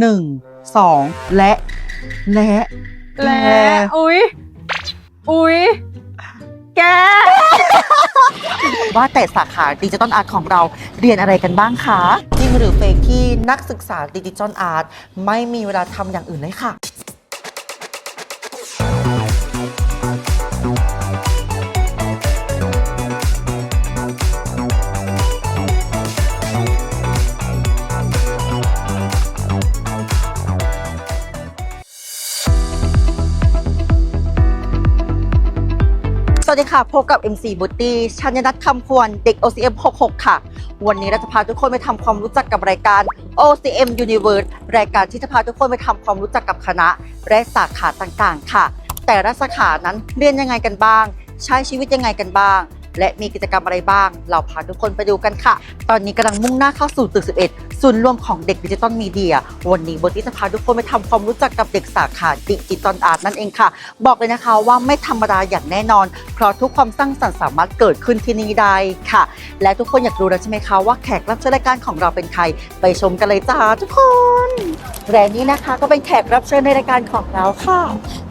หนึ่งสองและ และ และแกอุ๊ย อุ๊ย แก ว่าแต่สาขาดิจิตอลอาร์ตของเราเรียนอะไรกันบ้างคะ จริงหรือเฟกที่นักศึกษาดิจิตอลอาร์ตไม่มีเวลาทำอย่างอื่นเลยค่ะ วัสดีค่ะ พบกับ MC b o o t y ชัญนัทคำควร เด็ก OCM 66 ค่ะ วันนี้เราจะพาทุกคนไปทำความรู้จักกับรายการ OCM Universe รายการที่จะพาทุกคนไปทำความรู้จักกับคณะ และสาขาต่างๆ ค่ะ แต่ละสาขานั้นเรียนยังไงกันบ้าง ใช้ชีวิตยังไงกันบ้าง และมีกิจกรรมอะไรบ้าง เราพาทุกคนไปดูกันค่ะ ตอนนี้กำลังมุ่งหน้าเข้าสู่ตึก 11 ศูนย์รวมของเด็กดิจิตอลมีเดีย วันนี้บทที่จะพาทุกคนไปทำความรู้จักกับเด็กสาขาดิจิตอลอาร์ตนั่นเองค่ะ บอกเลยนะคะว่าไม่ธรรมดาอย่างแน่นอน เพราะทุกความสร้างสรรค์สามารถเกิดขึ้นที่นี่ได้ค่ะ และทุกคนอยากรู้แล้วใช่ไหมคะว่าแขกรับเชิญรายการของเราเป็นใคร ไปชมกันเลยจ้าทุกคนและนี่นะคะก็เป็นแขกรับเชิญในรายการของเราค่ะ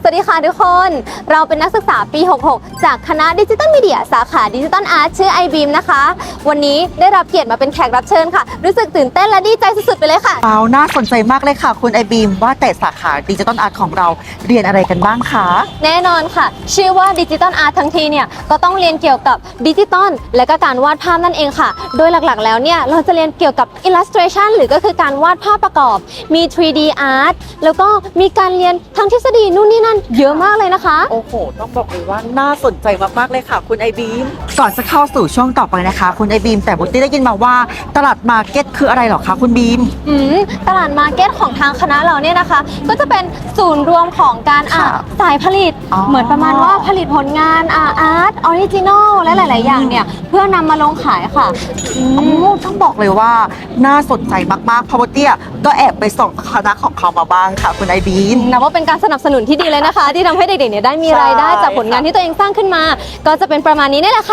สวัสดีค่ะทุกคน เราเป็นนักศึกษาปี 66 จากคณะดิจิตอลมีเดียสาขาดิจิตอลอาร์ตชื่อไอบีมนะคะ วันนี้ได้รับเกียรติมาเป็นแขกรับเชิญค่ะ รู้สึกตื่นเต้นและดีใจสุดๆไปเลยค่ะเปาน่าสนใจมากเลยค่ะ คุณไอบีมว่าแต่สาขาดิจิตอลอาร์ตของเราเรียนอะไรกันบ้างคะ แน่นอนค่ะ ชื่อว่าดิจิตอลอาร์ตทั้งทีเนี่ยก็ต้องเรียนเกี่ยวกับดิจิตอลและก็การวาดภาพนั่นเองค่ะ โดยหลักๆ แล้วเนี่ยเราจะเรียนเกี่ยวกับ illustration หรือก็คือการวาดภาพประกอบ มี 3D art แล้วก็มีการเรียนทั้งทฤษฎีนู่นนี่นั่นเยอะมากเลยนะคะ โอ้โห ต้องบอกเลยว่าน่าสนใจมากๆเลยค่ะ คุณไอบีมก่อนจะเข้าสู่ช่วงต่อไปนะคะ คุณไอบีมแต่บุตตี้ได้ยินมาว่าตลาดมาร์เก็ตคืออะไรเหรอคะคุณบีม อืมตลาดมาร์เก็ตของทางคณะเราเนี่ยนะคะ ก็จะเป็นศูนย์รวมของการอะค่ะสายผลิต อ๋อเหมือนประมาณว่าผลิตผลงานอะอาร์ตออริจินอลและหลาย ๆ อย่างเนี่ย เพื่อนำมาลงขายค่ะอืโอ้มต้องบอกเลยว่าน่าสนใจมากๆเพราะว่าเตี้ยก็แอบไปส่องคณะของเขามาบ้างค่ะ คุณไอบีม นับว่าเป็นการสนับสนุนที่ดีเลยนะคะ ที่ทำให้เด็กๆเนี่ยได้มีใช่รายได้จากผลงานที่ตัวเองสร้างขึ้นมา ก็จะเป็นประมาณนี้นี่แหละค่ะ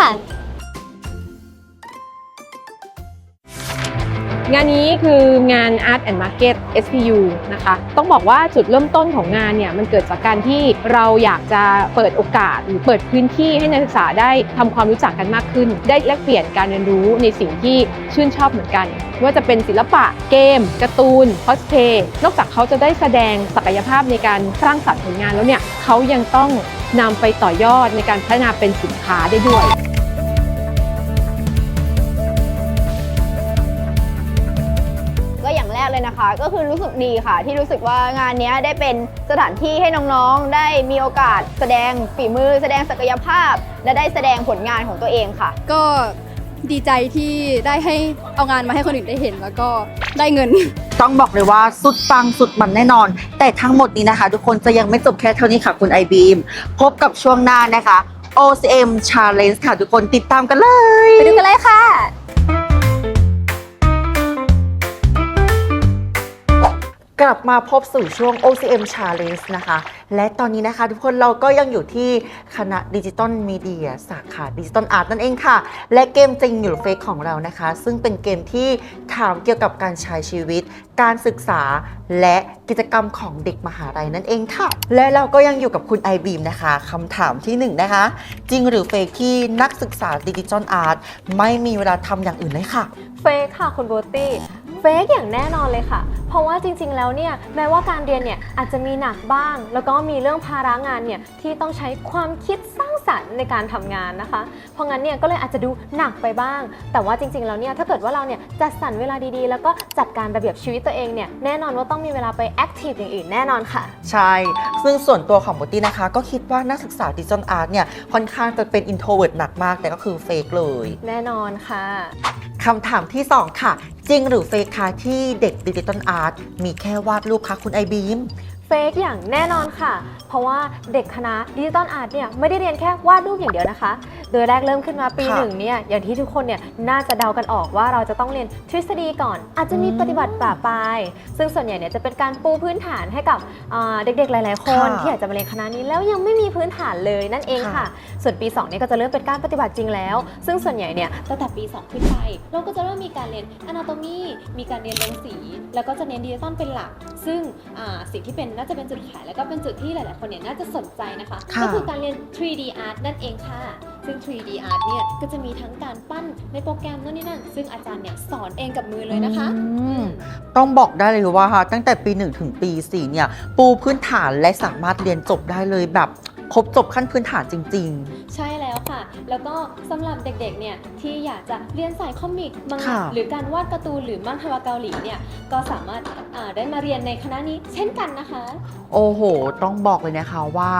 งานนี้คืองาน Art and Market SPU นะคะ ต้องบอกว่าจุดเริ่มต้นของงานเนี่ยมันเกิดจากการที่เราอยากจะเปิดโอกาสหรือเปิดพื้นที่ให้นักศึกษาได้ทำความรู้จักกันมากขึ้น ได้แลกเปลี่ยนการเรียนรู้ในสิ่งที่ชื่นชอบเหมือนกันว่าจะเป็นศิลปะเกมการ์ตูนคอสเพย์นอกจากเขาจะได้แสดงศักยภาพในการสร้างสรรค์ผลงานแล้วเนี่ยเขายังต้องนำไปต่อยอดในการพัฒนาเป็นสินค้าได้ด้วย นะคะ ก็คือรู้สึกดีค่ะ ที่รู้สึกว่างานเนี้ยได้เป็นสถานที่ให้น้องๆ ได้มีโอกาสแสดงฝีมือ แสดงศักยภาพ และได้แสดงผลงานของตัวเองค่ะ ก็ดีใจที่ได้ให้เอางานมาให้คนอื่นได้เห็น แล้วก็ได้เงิน ต้องบอกเลยว่าสุดปังสุดมันแน่นอน แต่ทั้งหมดนี้นะคะ ทุกคนจะยังไม่จบแค่เท่านี้ค่ะคุณไอบีมพบกับช่วงหน้านะคะ OCM Challenge ค่ะทุกคนติดตามกันเลย ไปดูกันเลยค่ะ กลับมาพบสู่ช่วง OCM Challenge นะคะ และตอนนี้นะคะ ทุกคนเราก็ยังอยู่ที่คณะดิจิตอลมีเดียสาขาดิจิตอลอาร์ตนั่นเองค่ะ และเกมจริงหรือเฟกของเรานะคะ ซึ่งเป็นเกมที่ถามเกี่ยวกับการใช้ชีวิต การศึกษาและกิจกรรมของเด็กมหาลัยนั่นเองค่ะ และเราก็ยังอยู่กับคุณไอบีมนะคะคำถามที่หนึ่งนะคะ จริงหรือเฟกที่นักศึกษาดิจิตอลอาร์ตไม่มีเวลาทำอย่างอื่นเลยค่ะ เฟกค่ะคุณโบตี้ เฟกอย่างแน่นอนเลยค่ะ เพราะว่าจริงๆ แล้วเนี่ยแม้ว่าการเรียนเนี่ยอาจจะมีหนักบ้าง แล้วก็มีเรื่องภาระงานเนี่ยที่ต้องใช้ความคิดสร้าง สรรค์ในการทำงานนะคะ เพราะงั้นเนี่ยก็เลยอาจจะดูหนักไปบ้าง แต่ว่าจริงๆแล้วเนี่ยถ้าเกิดว่าเราเนี่ยจัดสรรเวลาดีๆ แล้วก็จัดการระเบียบชีวิตตัวเองเนี่ยแน่นอนว่าต้องมีเวลาไปแอคทีฟอย่างอื่นแน่นอนค่ะ ใช่ ซึ่งส่วนตัวของโบตี้นะคะ ก็คิดว่านักศึกษาดิจิทัลอาร์ตเนี่ยค่อนข้างจะเป็นอินโทรเวิร์ดหนักมาก แต่ก็คือเฟกเลย แน่นอนค่ะคำถามที่ 2 ค่ะ จริงหรือเฟกคะที่เด็กดิจิทัลอาร์ตมีแค่วาดรูปคะคุณไอบีมเฟเฟกอย่างแน่นอนค่ะ เพราะว่าเด็กคณะดิจิตอลอาร์ตเนี่ยไม่ได้เรียนแค่วาดรูปอย่างเดียวนะคะ โดยแรกเริ่มขึ้นมาปีค่ะ หนึ่งเนี่ยอย่างที่ทุกคนเนี่ยน่าจะเดากันออกว่าเราจะต้องเรียนทฤษฎีก่อน อาจจะมีปฏิบัติป่าปลาย ซึ่งส่วนใหญ่เนี่ยจะเป็นการปูพื้นฐานให้กับอ่าเด็กๆหลาย ๆ คนค่ะที่อยากจะมาเรียนคณะนี้แล้วยังไม่มีพื้นฐานเลยนั่นเองค่ะ ค่ะ ส่วนปี2เนี่ยก็จะเริ่มเป็นการปฏิบัติจริงแล้ว ซึ่งส่วนใหญ่เนี่ยตั้งแต่ปี 2 ขึ้นไป เราก็จะเริ่มมีการเรียน anatomy มีการเรียนลงสี แล้วก็จะเน้นดิจิตอลเป็นหลัก ซึ่งอ่าสิ่งที่เป็นน่าจะเป็นจุดขาย แล้วก็เป็นจุดที่หลาย ๆ คนเนี่ยน่าจะสนใจนะคะ ค่ะก็คือการเรียน 3D art นั่นเองค่ะ ซึ่ง 3D art เนี่ยก็จะมีทั้งการปั้นในโปรแกรมนู่นนี่นั่น ซึ่งอาจารย์เนี่ยสอนเองกับมือเลยนะคะอืมต้องบอกได้เลยว่าตั้งแต่ปี 1 ถึงปี 4 เนี่ย ปูพื้นฐานและสามารถเรียนจบได้เลยแบบ ครบจบขั้นพื้นฐานจริง ใช่แล้วค่ะ แล้วก็สำหรับเด็กๆ เนี่ยที่อยากจะเรียนสายคอมิกมังงะค่ะ หรือการวาดการ์ตูนหรือมังฮวาเกาหลีเนี่ยก็สามารถอ่าได้มาเรียนในคณะนี้เช่นกันนะคะ ๆ โอ้โห ต้องบอกเลยนะคะว่า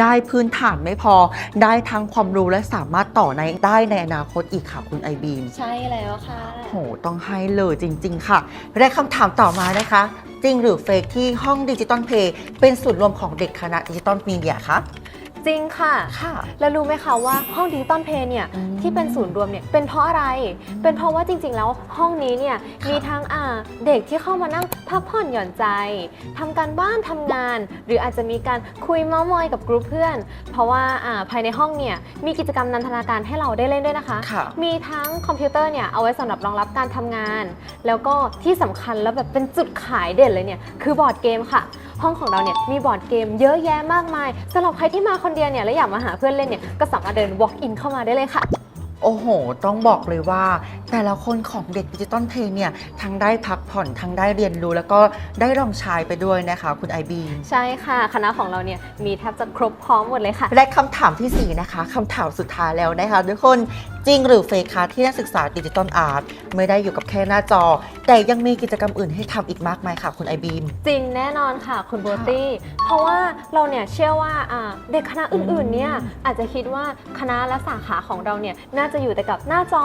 ได้พื้นฐานไม่พอ ได้ทั้งความรู้และสามารถต่อในได้ในอนาคตอีกค่ะคุณไอบีม ใช่แล้วค่ะ โห ต้องให้เลยจริง ๆ ค่ะ และคำถามต่อมานะคะ จริงหรือเฟกที่ห้องดิจิตอลเพย์เป็นศูนย์รวมของเด็กคณะดิจิตอลมีเดียคะ จริงค่ะ ค่ะ แล้วรู้ไหมคะว่าห้องดิจิตอลเพย์เนี่ยอืมที่เป็นศูนย์รวมเนี่ยเป็นเพราะอะไร เป็นเพราะว่าจริง ๆ แล้วห้องนี้เนี่ยค่ะมีทั้งอ่าเด็กที่เข้ามานั่งพักผ่อนหย่อนใจทำการบ้านทำงาน หรืออาจจะมีการคุยเมาส์มอยกับกลุ่มเพื่อน เพราะว่าอ่าภายในห้องเนี่ยมีกิจกรรมนันทนาการให้เราได้เล่นด้วยนะคะค่ะมีทั้งคอมพิวเตอร์เนี่ยเอาไว้สำหรับรองรับการทำงาน แล้วก็ที่สำคัญแล้วแบบเป็นจุดขายเด่นเลยเนี่ยคือบอร์ดเกมค่ะ ห้องของเราเนี่ยมีบอร์ดเกมเยอะแยะมากมายสำหรับใครที่มาคนเดียวเนี่ยและอยากมาหาเพื่อนเล่นเนี่ยก็สามารถเดิน walk in เข้ามาได้เลยค่ะ โอ้โห ต้องบอกเลยว่า แต่ละคนของเด็กดิจิตอลเพย์เนี่ยทั้งได้พักผ่อนทั้งได้เรียนรู้ แล้วก็ได้ลองใช้ไปด้วยนะคะคุณไอบีมใช่ค่ะ คณะของเราเนี่ยมีแทบจะครบพร้อมหมดเลยค่ะ และคำถามทีสี่4 นะคะคำถามสุดท้ายแล้วนะคะทุกคนจริงหรือเฟกคะที่นักศึกษาดิจิตอลอาร์ตไม่ได้อยู่กับแค่หน้าจอ แต่ยังมีกิจกรรมอื่นให้ทำอีกมากมายค่ะคุณไอบีม จริงแน่นอนค่ะคุณโบตี้ เพราะว่าเราเนี่ยเชื่อว่าอ่าเด็กคณะอื่นๆเนี่ยอาจจะคิดว่าคณะและสาขาของเราเนี่ยน่าจะอยู่แต่กับหน้าจอ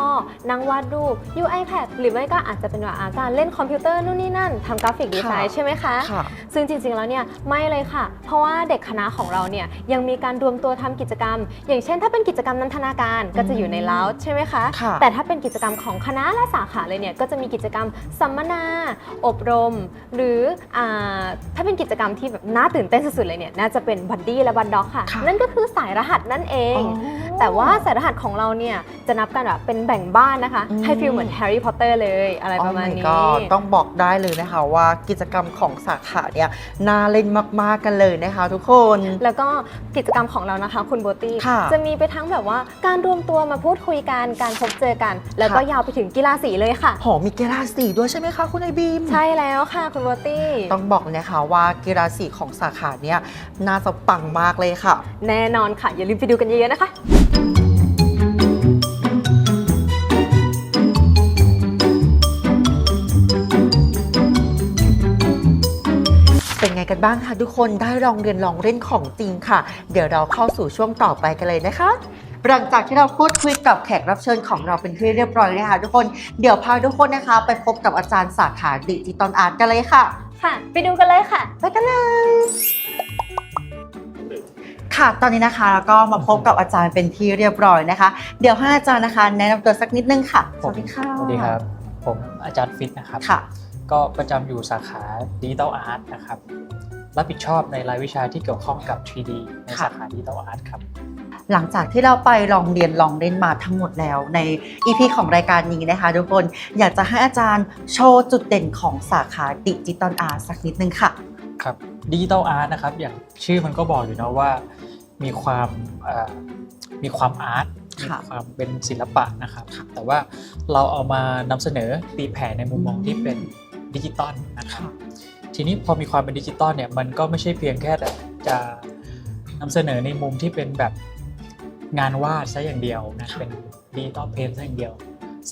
นั่งวาดรูปยู iPad หรือไม่ก็อาจจะเป็นแบบอ่าการเล่นคอมพิวเตอร์นู่นนี่นั่นทำกราฟิกดีไซน์ค่ะใช่ไหมคะค่ะซึ่งจริงๆแล้วเนี่ยไม่เลยค่ะ เพราะว่าเด็กคณะของเราเนี่ยยังมีการรวมตัวทำกิจกรรม อย่างเช่น ถ้าเป็นกิจกรรมนันทนาการก็จะอยู่ในลาวใช่ไหมคะค่ะแต่ถ้าเป็นกิจกรรมของคณะและสาขาเลยเนี่ยก็จะมีกิจกรรมสัมมนา อบรม หรืออาถ้าเป็นกิจกรรมที่แบบน่าตื่นเต้นสุดๆเลยเนี่ยน่าจะเป็นบัดดี้และบันด็อกค่ะค่ะ นั่นก็คือสายรหัสนั่นเอง แต่ว่าสายรหัสของเราเนี่ยจะนับกันแบบเป็นแบ่งบ้านนะคะอืมให้ฟีลเหมือนแฮร์รี่พอตเตอร์เลยอะไรประมาณ Oh my นี้ god ต้องบอกได้เลยนะคะว่ากิจกรรมของสาขาเนี่ยน่าเล่นมากๆกันเลยนะคะ ทุกคน แล้วก็กิจกรรมของเรานะคะ คุณโบตี้ค่ะจะมีไปทั้งแบบว่าการรวมตัวมาพูดคุยกันการพบเจอกัน แล้วก็ค่ะ ยาวไปถึงกีฬาสีเลยค่ะ หอมีกีฬาสีด้วยใช่ไหมคะคุณไอบีม ใช่แล้วค่ะคุณโบตี้ ต้องบอกเลยนะคะว่ากีฬาสีของสาขาเนี่ยน่าจะปังมากเลยค่ะ แน่นอนค่ะ อย่าลืมไปดูกันเยอะๆนะคะ เป็นไงกันบ้างคะทุกคนได้ลองเรียนลองเล่นของจริงค่ะ เดี๋ยวเราเข้าสู่ช่วงต่อไปกันเลยนะคะหลังจากที่เราพูดคุยกับแขกรับเชิญของเราเป็นที่เรียบร้อยแล้วนะคะทุกคนเดี๋ยวพาทุกคนนะคะ ไปพบกับอาจารย์สาขาดิจิตอลอาร์ตกันเลยค่ะ ค่ะ ไปดูกันเลยค่ะ ไปกันเลยค่ะตอนนี้นะคะเราก็มาพบกับอาจารย์เป็นที่เรียบร้อยนะคะ เดี๋ยวให้อาจารย์นะคะ แนะนำตัวสักนิดนึงค่ะสวัสดีค่ะสวัสดีครับ ผมอาจารย์ฟิตนะครับค่ะ ก็ประจำอยู่สาขาดิจิตอลอาร์ตนะครับ รับผิดชอบในรายวิชาที่เกี่ยวข้องกับ 3D ในค่ะสาขาดิจิตอลอาร์ตครับ หลังจากที่เราไปลองเรียนลองเล่นมาทั้งหมดแล้วใน EP ของรายการนี้นะคะ ทุกคนอยากจะให้อาจารย์โชว์จุดเด่นของสาขาดิจิตอลอาร์ตสักนิดนึงค่ะ ครับดิจิตอลอาร์ตนะครับ อย่างชื่อมันก็บอกอยู่นะว่ามีความเอ่อมีความอาร์ตมีค่ะความเป็นศิลปะนะครับ แต่ว่าเราเอามานำเสนอตีแผ่ในมุมมองที่เป็น ดิจิตอลนะครับทีนี้พอมีความเป็นดิจิตอลเนี่ยมันก็ไม่ใช่เพียงแค่แต่จะนำเสนอในมุมที่เป็นแบบงานวาดซะอย่างเดียวนะเป็นดิจิตอลเพนซะอย่างเดียว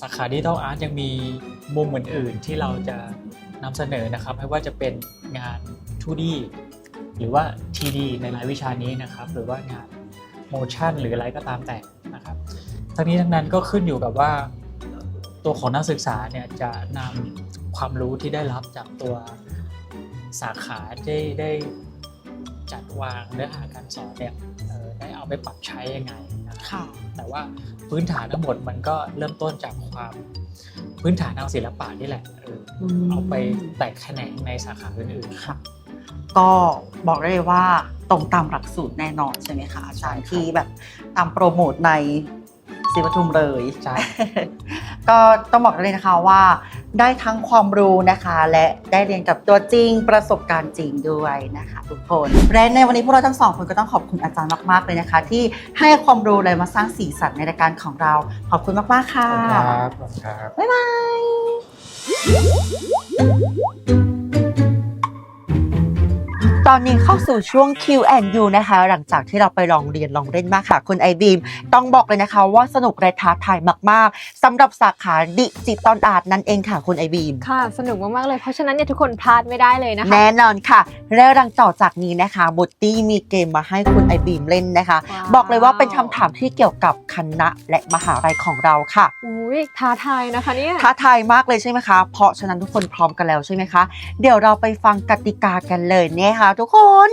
สาขาดิจิตอลอาร์ตยังมีมุมอื่นๆที่เราจะนำเสนอนะครับไม่ว่าจะเป็นงาน 2D หรือว่า 3D ในรายวิชานี้นะครับ หรือว่างาน motion หรืออะไรก็ตามแต่นะครับ ทั้งนี้ทั้งนั้นก็ขึ้นอยู่กับว่าตัวของนักศึกษาเนี่ยจะนำ ความรู้ที่ได้รับจากตัวสาขาได้ได้จัดวางเนื้อหาการสอนเนี่ยเอ่อได้เอาไปปรับใช้ยังไงนะครับค่ะแต่ว่าพื้นฐานทั้งหมดมันก็เริ่มต้นจากความพื้นฐานทางศิลปะนี่แหละเอออมเอาไปแตกแขนงในสาขาอื่นๆค่ะก็บอกได้เลยว่าตรงตามหลักสูตรแน่นอนใช่ไหมคะอาจารย์ใช่ครับที่แบบตามโปรโมทใน ศิวทุมเลยใช่ก็ต้องบอกได้เลยนะคะว่า ได้ทั้งความรู้นะคะ และได้เรียนกับตัวจริงประสบการณ์จริงด้วยนะคะ ทุกคนและในวันนี้พวกเราทั้งสองคนก็ต้องขอบคุณอาจารย์มากๆเลยนะคะ ที่ให้ความรู้เลยมาสร้างสีสันในรายการของเรา ขอบคุณมากๆค่ะครับขอบคุณครับบ๊ายบาย ตอนนี้เข้าสู่ช่วง Q&U นะคะ หลังจากที่เราไปลองเรียนลองเล่นมากค่ะ คุณไอบีม ต้องบอกเลยนะคะว่าสนุกและท้าทายมาก ๆสำหรับสาขาดิจิตอลอาร์ตนั่นเองค่ะ คุณไอบีม ค่ะ สนุกมาก ๆ เลย เพราะฉะนั้นเนี่ยทุกคนพลาดไม่ได้เลยนะคะ แน่นอนค่ะ และหลังต่อจากนี้นะคะบุตตี้มีเกมมาให้คุณไอบีมเล่นนะคะ ว้าว บอกเลยว่าเป็นคำถามที่เกี่ยวกับคณะและมหาลัยของเราค่ะ อุ้ยท้าทายนะคะเนี่ย ท้าทายมากเลยใช่ไหมคะ เพราะฉะนั้นทุกคนพร้อมกันแล้วใช่ไหมคะ เดี๋ยวเราไปฟังกติกากันเลยเนี่ยค่ะทุกคน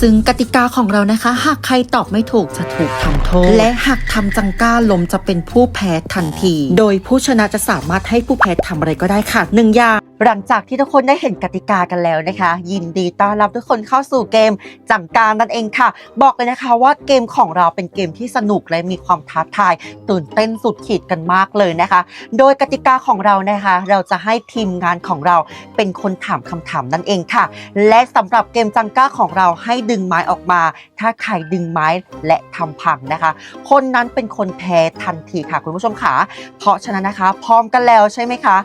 ซึ่งกติกาของเรานะคะ หากใครตอบไม่ถูกจะถูกทำโทษ และหากทำจังก้าลมจะเป็นผู้แพ้ทันที โดยผู้ชนะจะสามารถให้ผู้แพ้ทำอะไรก็ได้ค่ะหนึ่งอย่าง หลังจากที่ทุกคนได้เห็นกติกากันแล้วนะคะ ยินดีต้อนรับทุกคนเข้าสู่เกมจังการนั่นเองค่ะ บอกเลยนะคะว่าเกมของเราเป็นเกมที่สนุกและมีความท้าทาย ตื่นเต้นสุดขีดกันมากเลยนะคะ โดยกติกาของเรานะคะ เราจะให้ทีมงานของเราเป็นคนถามคำถามนั่นเองค่ะ และสำหรับเกมจังก้าของเราให้ดึงไม้ออกมา ถ้าใครดึงไม้และทำพังนะคะ คนนั้นเป็นคนแพ้ทันทีค่ะคุณผู้ชมค่ะเพราะฉะนั้นนะคะ พร้อมกันแล้วใช่ไหมคะ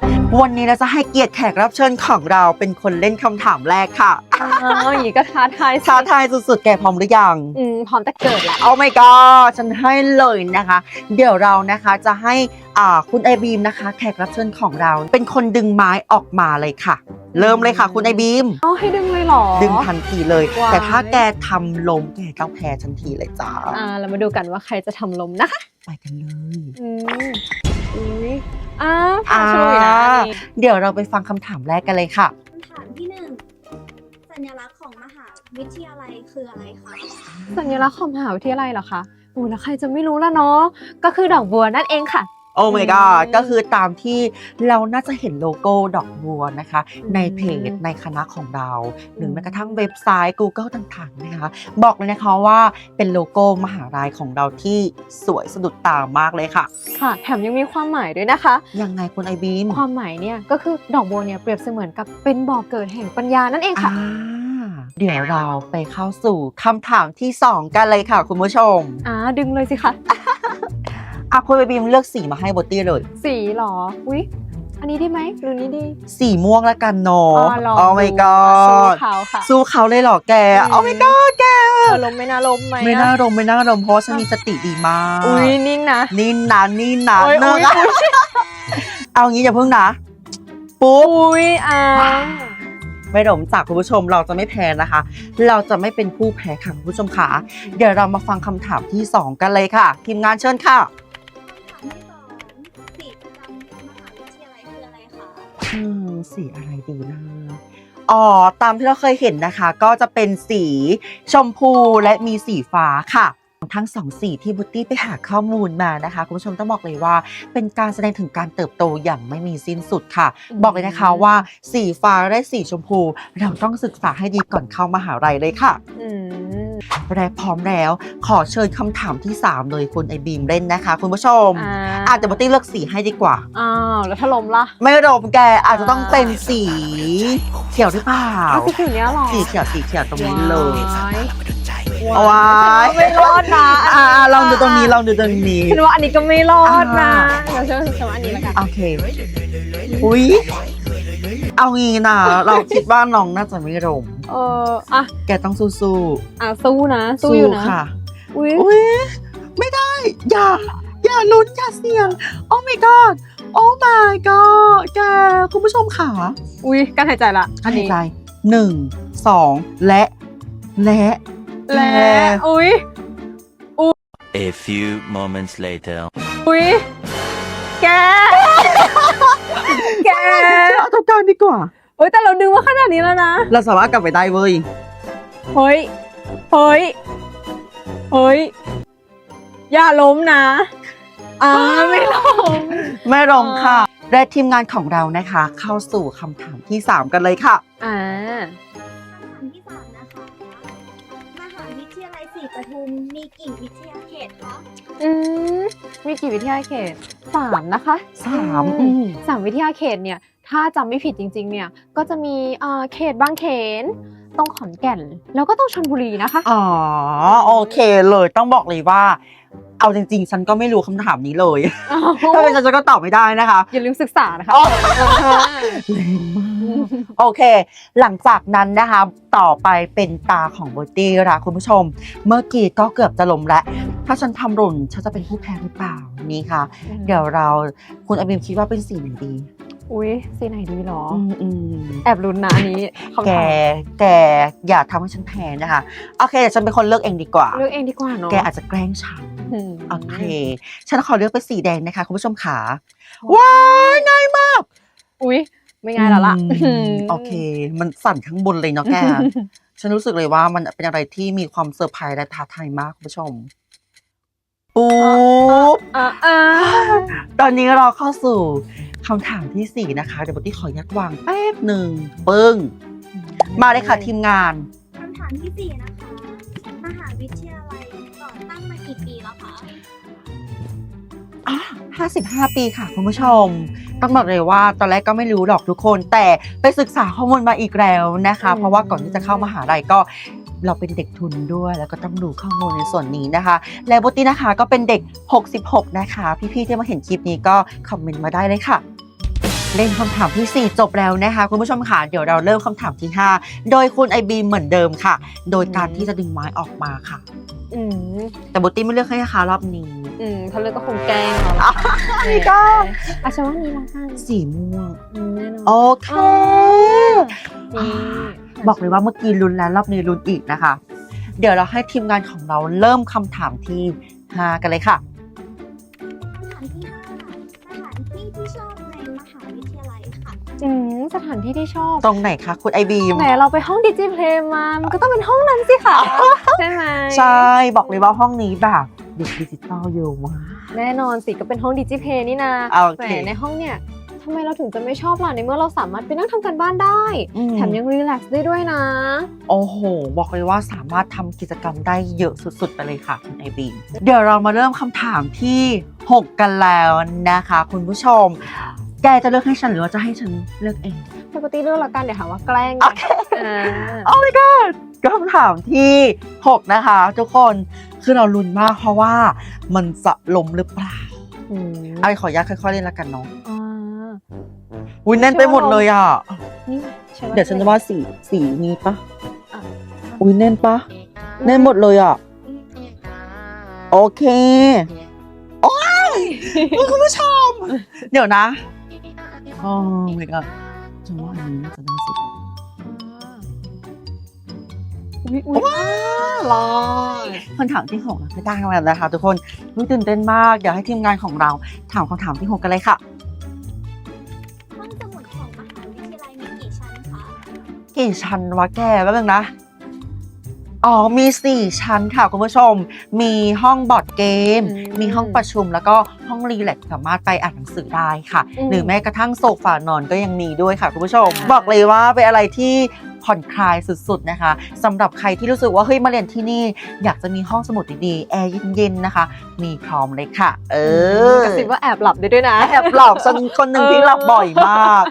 วันนี้เราจะให้เกียรติกรับเชิญของเราเป็นคนเล่นคำถามแรกค่ะอ้าวอย่างนี้ก็ท้าทายสิท้าทายสุดๆ แกพร้อมหรือยัง อืมพร้อมแต่เกิดแหละโอ้ my god ฉันให้เลยนะคะ เดี๋ยวเรานะคะจะให้อ่าคุณไอบีมนะคะ แขกรับเชิญของเรา เป็นคนดึงไม้ออกมาเลยค่ะ เริ่มเลยค่ะ คุณไอบีมเอาให้ดึงเลยเหรอ ดึงทันทีเลย ว้าย แต่ถ้าแกทำล้มแกต้องแพ้ทันทีเลยจ้าอ่าเรามาดูกันว่าใครจะทำลมนะคะไปกันเลย อืมอุ้ยอ้าวพาช่วยนะอันนี้เดี๋ยวเราไปฟังคำถามแรกกันเลยค่ะ คำถามที่หนึ่งสัญลักษณ์ของมหาวิทยาลัยคืออะไรคะสัญลักษณ์ของมหาวิทยาลัยเหรอคะโอ้แล้วใครจะไม่รู้ล่ะเนาะก็คือดอกบัวนั่นเองค่ะ โอ้ my อื god มก็คือตามที่เราน่าจะเห็นโลโก้ดอกบัวนะคะอืมในเพจในคณะของเรา หรือแม้กระทั่งเว็บไซต์ Google ต่างๆนะคะ บอกเลยนะคะว่าเป็นโลโก้มหาลัยของเราที่สวยสะดุดตามากเลยค่ะ ค่ะแถมยังมีความหมายด้วยนะคะ ยังไงคุณไอบีม ความหมายเนี่ยก็คือดอกบัวเนี่ยเปรียบเสมือนกับเป็นบ่อเกิดแห่งปัญญานั่นเองค่ะอ่าเดี๋ยวเราไปเข้าสู่คำถามที่ 2 กันเลยค่ะ คุณผู้ชมอ่าดึงเลยสิคะ อะคุณไอบีมเลือกสีมาให้บตตี้เลย สีเหรอ อุ๊ย อันนี้ดีไหมหรือนี้ดี สีม่วงละกันเนาะลองโอ้ดู my สู้ god เขาค่ะ สู้เขาเลยเหรอแกอืมโอ้ my god แกเออลมไม่น่าลมไหมอะไม่น่ารมไม่น่ารมเพราะว่าฉันมีสติดีมากอุ้ยนี่นะ นี่นะนี่นะโอ้ยเนอุ๊อะยอุ๊ย เอางี้อย่าเพิ่งนะ ปุ๊บ อุ้ยอ่า ไม่รมจากคุณผู้ชมเราจะไม่แพ้นะคะ เราจะไม่เป็นผู้แพ้ค่ะคุณผู้ชมค่ะเดี๋ยวเรามาฟังคำถามที่ 2 กันเลยค่ะ ทีมงานเชิญค่ะ อืมสีอะไรดีนะอ๋อตามที่เราเคยเห็นนะคะ ก็จะเป็นสีชมพูและมีสีฟ้าค่ะ ทั้งสองสีที่บุตตี้ไปหาข้อมูลมานะคะ คุณผู้ชมต้องบอกเลยว่า เป็นการแสดงถึงการเติบโตอย่างไม่มีสิ้นสุดค่ะอืมบอกเลยนะคะว่าสีฟ้าและสีชมพู เราต้องศึกษาให้ดีก่อนเข้ามหาลัยเลยค่ะอืม และพร้อมแล้ว ขอเชิญคำถามที่ 3 เลยคุณไอบีมเล่นนะคะ คุณผู้ชม อ่า อาจจะบุตตี้เลือกสีให้ดีกว่า อ้าวแล้วถ้าลมล่ะไม่รมแกอาจจะต้องเป็นสี เขียวหรือเปล่าอ้าวสีเขียวเนี้ยเหรอสีเขียวสีเขียวตรงนี้เลยว้ายเอาไว้ไม่รอดนะอ่าลองดูตรงนี้ลองดูตรงนี้ คิดว่าอันนี้ก็ไม่รอดนะอ่าเดี๋ยวเชื่อฉันว่าอันนี้แล้วกันโอเค อุ้ยเอางี้นะ เราคิดว่าน้องน่าจะไม่รม เอออะแกต้องสู้อะสู้นะๆสู้อยู่นะค่ะอุ้ยอุ้ยไม่ได้ อย่า อย่าลุ้นอย่าเสี่ยง โอ้ my god โอ้ my god แกคุณผู้ชมค่ะอุ้ยการหายใจละอันนี้หายใจหนึ่งสองและและและอุ้ย A few moments later. อุ้ยแก แกเอาตรงกลางดีกว่า โอ้ยแต่เราดึงมาขนาดนี้แล้วนะเราสามารถกลับไปได้เว้ยเฮ้ยเฮ้ยเฮ้ยอย่าล้มนะอ่าไม่ล้มไม่ลงค่ะ และทีมงานของเรานะคะ เข้าสู่คำถามที่ 3 กันเลยค่ะอ่าคำถามที่สามนะคะมหาวิทยาลัยศรีปทุมมีกี่วิทยาเขตคะอืมมีกี่วิทยาเขตสามนะคะสามอือืมสามวิทยาเขตเนี่ย ถ้าจำไม่ผิดจริง ๆ เนี่ย ก็จะมีเอ่อเขตบางเขนตรงขอนแก่น แล้วก็ต้องชลบุรีนะคะ อ๋อ โอเคเลยต้องบอกเลยว่า เอาจริง ๆ ฉันก็ไม่รู้คำถามนี้เลย ถ้าเป็นฉันฉันก็ตอบไม่ได้นะคะ อย่าลืมศึกษานะคะอ๋อแรงมากโอเค หลังจากนั้นนะคะ ต่อไปเป็นตาของโบตี้ละคุณผู้ชม เมื่อกี้ก็เกือบจะล้มแล้ว ถ้าฉันทำหล่นฉันจะเป็นผู้แพ้หรือเปล่านี่ค่ะ เดี๋ยวเราคุณอบิมคิดว่าเป็นสีไหนดี อุ้ยสีไหนดีหรอออืมอืมแอบลุ้นนะอันนี้คำแกถามแกอย่าทำให้ฉันแพ้นะคะ โอเคเดี๋ยวฉันเป็นคนเลือกเองดีกว่า เลือกเองดีกว่าเนาะแกอาจจะแกล้งฉัน อืมโอเค ฉันขอเลือกเป็นสีแดงนะคะคุณผู้ชมขาว้ายง่ายมากอุ้ยไม่ง่ายแล้วล่ะอืมโอเค มันสั่นข้างบนเลยเนาะแก ฉันรู้สึกเลยว่ามันเป็นอะไรที่มีความเซอร์ไพรส์และท้าทายมากคุณผู้ชม ปุ๊บอ่าอ่าตอนนี้เราเข้าสู่คำถามที่สี่นะคะ เดี๋ยวบทที่ขอยัดวางแป๊บหนึ่งปึ้ง มาเลยค่ะทีมงาน คำถามที่สี่นะคะ มหาวิทยาลัยก่อตั้งมากี่ปีแล้วคะอะ55 ปีค่ะคุณผู้ชม ต้องบอกเลยว่าตอนแรกก็ไม่รู้หรอกทุกคน แต่ไปศึกษาข้อมูลมาอีกแล้วนะคะ เพราะว่าก่อนที่จะเข้ามหาลัยก็ เราเป็นเด็กทุนด้วย แล้วก็ต้องดูข้อมูลในส่วนนี้นะคะ และโบตี้นะคะก็เป็นเด็ก 66 นะคะ พี่ๆที่มาเห็นคลิปนี้ก็คอมเมนต์มาได้เลยค่ะเล่นคำถามทีสี่4 จบแล้วนะคะ คุณผู้ชมค่ะเดี๋ยวเราเริ่มคำถามที่ 5 โดยคุณไอบีมเหมือนเดิมค่ะ โดยการที่จะดึงไม้ออกมาค่ะ อืมแต่โบตี้ไม่เลือกให้นะคะรอบนี้ อืมถ้าเลือกก็คงแกล้งเราละไม่ก็อาชว่านี้ละกันสีม่วงอืมแน่นอนโอเคนี่ บอกเลยว่าเมื่อกี้ลุ้นแล้วรอบนี้ลุ้นอีกนะคะ เดี๋ยวเราให้ทีมงานของเราเริ่มคำถามที่5กันเลยค่ะคำถามที่ห้าสถานที่ที่ชอบในมหาวิทยาลัยค่ะอืมสถานที่ที่ชอบตรงไหนคะคุณไอบีมแหมเราไปห้องดิจิเพลย์มา มันก็ต้องเป็นห้องนั้นสิค่ะ ใช่ไหมใช่บอกเลยว่าห้องนี้แบบเด็กดิจิตอลเยอะมากแน่นอนสิก็เป็นห้องดิจิเพลย์นี่นาโอแหมเคในห้องเนี่ย ทำไมเราถึงจะไม่ชอบล่ะในเมื่อเราสามารถไปนั่งทำการบ้านได้ อืม แถมยังรีแลกซ์ได้ด้วยนะ โอ้โห บอกเลยว่าสามารถทำกิจกรรมได้เยอะสุดๆ ไปเลยค่ะ คุณไอบีมเดี๋ยวเรามาเริ่มคำถามที่ 6 กันแล้วนะคะ คุณผู้ชม แกจะเลือกให้ฉันหรือว่าจะให้ฉันเลือกเอง ปกติเรื่องละกันเดี๋ยวหาว่าแกล้งโอเค อ่า โอ้ my god ก็คำถามที่ 6 นะคะ ทุกคนคือเราลุ้นมากเพราะว่ามันจะล้มหรือเปล่าอืมไอ้ขออนุญาตค่อยๆเล่นละกันเนาะอ่า อุ้ยแน่นไปหมดเลยอะ นี่ใช่ไหมเดี๋ยวฉันจะว่าสีสีนี้ปะอะอุ้ยแน่นปะแน่นหมดเลยอะ โอเค โอ้ยคุณผู้ชม เดี๋ยวนะโอ้ my god ฉันว่าอันนี้น่าจะได้สุดอุ๊ยอุ๊ยว้ารอดคำถามที่หกไม่ได้แล้วนะคะทุกคนรู้ตื่นเต้นมาก เดี๋ยวให้ทีมงานของเราถามคำถามที่หกกันเลยค่ะ กี่ชั้นวะแกแป๊บนึงนะ อ๋อมี4ชั้นค่ะคุณผู้ชม มีห้องบอร์ดเกมมีห้องประชุมแล้วก็ห้องรีแลกซ์สามารถไปอ่านหนังสือได้ค่ะหรือแม้กระทั่งโซฟานอนก็ยังมีด้วยค่ะคุณผู้ชมบอกเลยว่าเป็นอะไรที่ ผ่อนคลายสุดๆนะคะสำหรับใครที่รู้สึกว่าเฮ้ยมาเรียนที่นี่ อยากจะมีห้องสมุดดีๆ แอร์เย็นๆนะคะ มีพร้อมเลยค่ะ เออกระซิบว่าแอบหลับได้ด้วยนะ แอบหลอกฉันคนหนึ่งที่หลับบ่อยมาก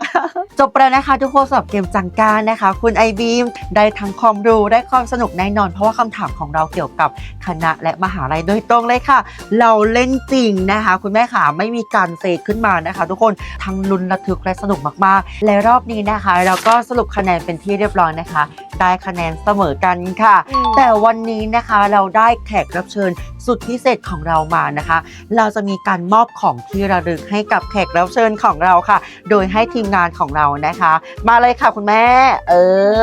จบไปแล้วนะคะทุกคนสำหรับเกมจังการนะคะ คุณไอบีมได้ทั้งความรู้ได้ความสนุกแน่นอน เพราะว่าคำถามของเราเกี่ยวกับคณะและมหาลัยโดยตรงเลยค่ะ เราเล่นจริงนะคะ คุณแม่ขาไม่มีการเซขึ้นมานะคะ ทุกคนทั้งลุ้นระทึกและสนุกมากๆ และรอบนี้นะคะ เราก็สรุปคะแนนเป็นที่เรียบร้อยนะคะ ได้คะแนนเสมอกันค่ะ แต่วันนี้นะคะเราได้แขกรับเชิญสุดพิเศษของเรามานะคะ เราจะมีการมอบของที่ระลึกให้กับแขกรับเชิญของเราค่ะ โดยให้ทีมงานของเรานะคะ มาเลยค่ะคุณแม่ เอ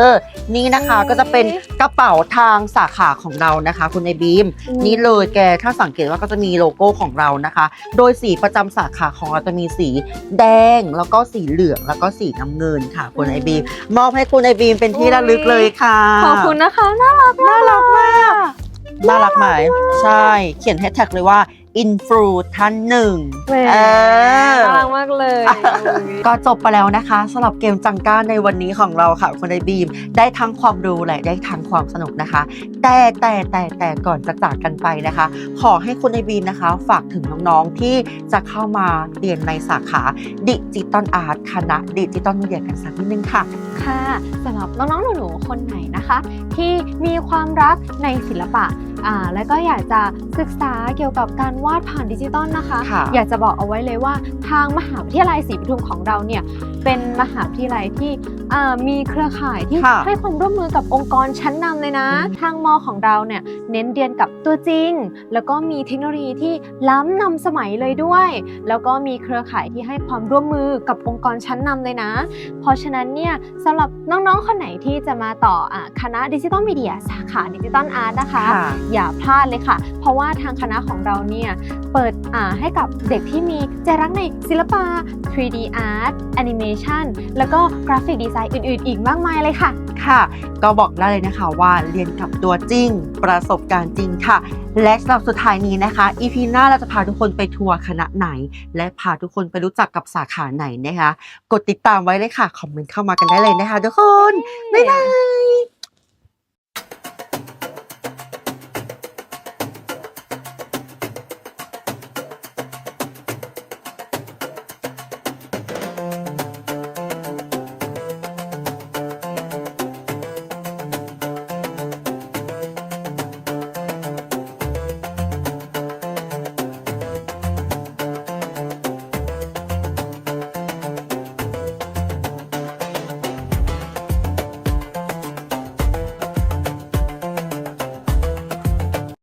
อ นี่นะคะก็จะเป็นกระเป๋าทางสาขาของเรานะคะ คุณไอบีม นี่เลยแกถ้าสังเกตว่าก็จะมีโลโก้ของเรานะคะ โดยสีประจำสาขาของเราจะมีสีแดงแล้วก็สีเหลืองแล้วก็สีน้ำเงินค่ะคุณไอบีมมอบให้คุณไอบีมเป็นที่ระลึกเลยค่ะขอบคุณนะคะ น่ารักน่ารักมาก น่ารักไหมใช่ เขียนแฮชแท็กเลยว่า อินฟลูท่านหนึ่งแหมเออ น่ารักมากเลยก็จบไปแล้วนะคะสำหรับเกมจังก้าในวันนี้ของเราค่ะคุณไอบีม ได้ทั้งความรู้และได้ทั้งความสนุกนะคะ แต่แต่แต่แต่ก่อนจะจากกันไปนะคะ ขอให้คุณไอบีมนะคะ ฝากถึงน้องๆที่จะเข้ามาเรียนในสาขาดิจิตอลอาร์ตคณะดิจิตอลมีเดียกันสักนิดนึงค่ะ ค่ะสำหรับน้องๆหนูๆคนไหนนะคะ ที่มีความรักในศิลปะอ่าและก็อยากจะศึกษาเกี่ยวกับการวาดผ่านดิจิตอลนะคะ ค่ะอยากจะบอกเอาไว้เลยว่าทางมหาวิทยาลัยศรีปทุมของเราเนี่ยเป็นมหาวิทยาลัยที่อ่ามีเครือข่ายที่ค่ะให้ความร่วมมือกับองค์กรชั้นนำเลยนะทางมของเราเนี่ยเน้นเรียนกับตัวจริง แล้วก็มีเทคโนโลยีที่ล้ำนำสมัยเลยด้วย แล้วก็มีเครือข่ายที่ให้ความร่วมมือกับองค์กรชั้นนำเลยนะ เพราะฉะนั้นเนี่ยสำหรับน้องๆ คนไหนที่จะมาต่ออาคณะดิจิตอลมีเดียสาขาดิจิตอลอาร์ตนะคะ ค่ะ อย่าพลาดเลยค่ะ เพราะว่าทางคณะของเราเนี่ยเปิดอ่าให้กับเด็กที่มีใจรักในศิลปะ 3D Art Animation แล้วก็กราฟิกดีไซน์อื่น ๆ อีกมากมายเลยค่ะ ค่ะ ก็บอกได้เลยนะคะว่าเรียนกับตัวจริง ประสบการณ์จริงค่ะ และสำหรับสุดท้ายนี้นะคะ EP หน้าเราจะพาทุกคนไปทัวร์คณะไหน และพาทุกคนไปรู้จักกับสาขาไหนนะคะ กดติดตามไว้เลยค่ะ คอมเมนต์เข้ามากันได้เลยนะคะทุกคน บ๊ายบาย